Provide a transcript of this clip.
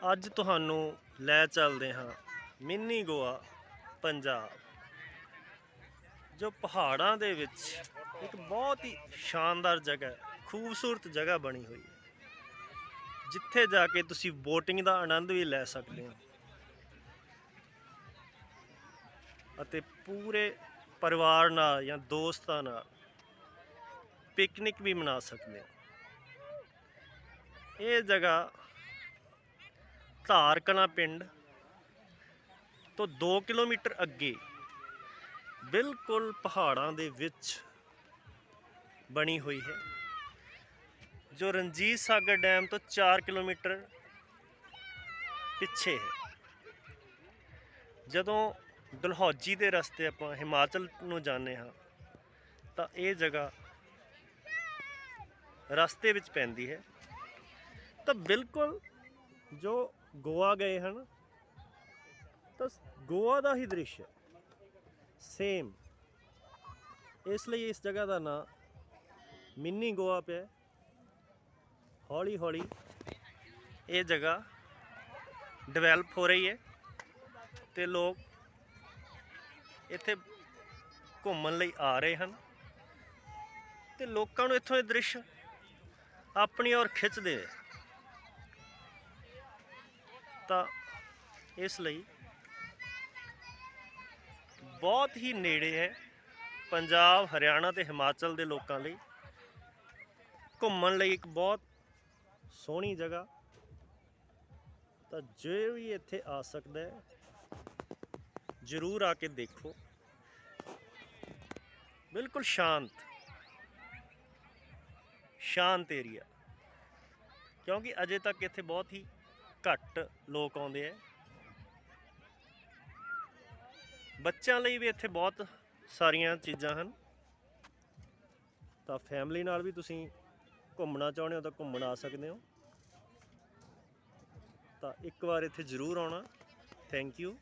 ਅੱਜ ਤੁਹਾਨੂੰ ਲੈ ਚੱਲਦੇ ਹਾਂ ਮਿੰਨੀ ਗੋਆ ਪੰਜਾਬ, ਜੋ ਪਹਾੜਾਂ ਦੇ ਵਿੱਚ ਇੱਕ ਬਹੁਤ ਹੀ ਸ਼ਾਨਦਾਰ ਜਗ੍ਹਾ ਹੈ, ਖੂਬਸੂਰਤ ਜਗ੍ਹਾ ਬਣੀ ਹੋਈ ਹੈ। ਜਿੱਥੇ ਜਾ ਕੇ ਤੁਸੀਂ ਬੋਟਿੰਗ ਦਾ ਆਨੰਦ ਵੀ ਲੈ ਸਕਦੇ ਹੋ ਅਤੇ ਪੂਰੇ ਪਰਿਵਾਰ ਨਾਲ ਜਾਂ ਦੋਸਤਾਂ ਨਾਲ ਪਿਕਨਿਕ ਵੀ ਮਨਾ ਸਕਦੇ ਹੋ। ਇਹ ਜਗ੍ਹਾ ਧਾਰਕਣਾ ਪਿੰਡ ਤੋਂ 2 ਕਿਲੋਮੀਟਰ ਅੱਗੇ ਬਿਲਕੁਲ ਪਹਾੜਾਂ ਦੇ ਵਿੱਚ ਬਣੀ ਹੋਈ ਹੈ, ਜੋ ਰਣਜੀਤ ਸਾਗਰ ਡੈਮ ਤੋਂ 4 ਕਿਲੋਮੀਟਰ ਪਿੱਛੇ ਹੈ। ਜਦੋਂ ਦਲਹੌਜੀ ਦੇ ਰਸਤੇ ਆਪਾਂ ਹਿਮਾਚਲ ਨੂੰ ਜਾਂਦੇ ਹਾਂ, ਤਾਂ ਇਹ ਜਗ੍ਹਾ ਰਸਤੇ ਵਿੱਚ ਪੈਂਦੀ ਹੈ। ਤਾਂ ਬਿਲਕੁਲ ਜੋ ਗੋਆ ਗਏ ਹਨ, ਤਾਂ ਗੋਆ ਦਾ ਹੀ ਦ੍ਰਿਸ਼ ਹੈ। ਸੇਮ ਇਸ ਲਈ ਇਸ ਜਗ੍ਹਾ ਦਾ ਨਾਂ ਮਿੰਨੀ ਗੋਆ ਪਿਆ ਹੌਲੀ ਹੌਲੀ ਇਹ ਜਗ੍ਹਾ ਡਿਵੈਲਪ ਹੋ ਰਹੀ ਹੈ ਤੇ ਲੋਕ ਇੱਥੇ ਘੁੰਮਣ ਲਈ ਆ ਰਹੇ ਹਨ ਤੇ ਲੋਕਾਂ ਨੂੰ ਇੱਥੋਂ ਇਹ ਦ੍ਰਿਸ਼ ਆਪਣੀ ਔਰ ਖਿੱਚਦੇ ਹੈ ਤਾਂ ਇਸ ਲਈ ਬਹੁਤ ਹੀ ਨੇੜੇ ਹੈ ਪੰਜਾਬ, ਹਰਿਆਣਾ ਤੇ ਹਿਮਾਚਲ ਦੇ ਲੋਕਾਂ ਲਈ। ਘੁੰਮਣ ਲਈ ਇੱਕ ਬਹੁਤ ਸੋਹਣੀ ਜਗ੍ਹਾ। ਤਾਂ ਜੇ ਵੀ ਇੱਥੇ ਆ ਸਕਦਾ ਹੈ, ਜ਼ਰੂਰ ਆ ਕੇ ਦੇਖੋ। ਬਿਲਕੁਲ ਸ਼ਾਂਤ ਸ਼ਾਂਤ ਏਰੀਆ। ਕਿਉਂਕਿ ਅਜੇ ਤੱਕ ਇੱਥੇ ਬਹੁਤ ਹੀ ਘੱਟ ਲੋਕ ਆਉਂਦੇ ਆ। ਬੱਚਿਆਂ ਲਈ ਵੀ ਇੱਥੇ ਬਹੁਤ ਸਾਰੀਆਂ ਚੀਜ਼ਾਂ ਹਨ। ਤਾਂ ਫੈਮਿਲੀ ਨਾਲ ਵੀ ਤੁਸੀਂ ਘੁੰਮਣਾ ਚਾਹੁੰਦੇ ਹੋ ਤਾਂ ਘੁੰਮਣ ਆ ਸਕਦੇ ਹੋ। ਤਾਂ ਇੱਕ ਵਾਰ ਇੱਥੇ ਜ਼ਰੂਰ ਆਉਣਾ। Thank you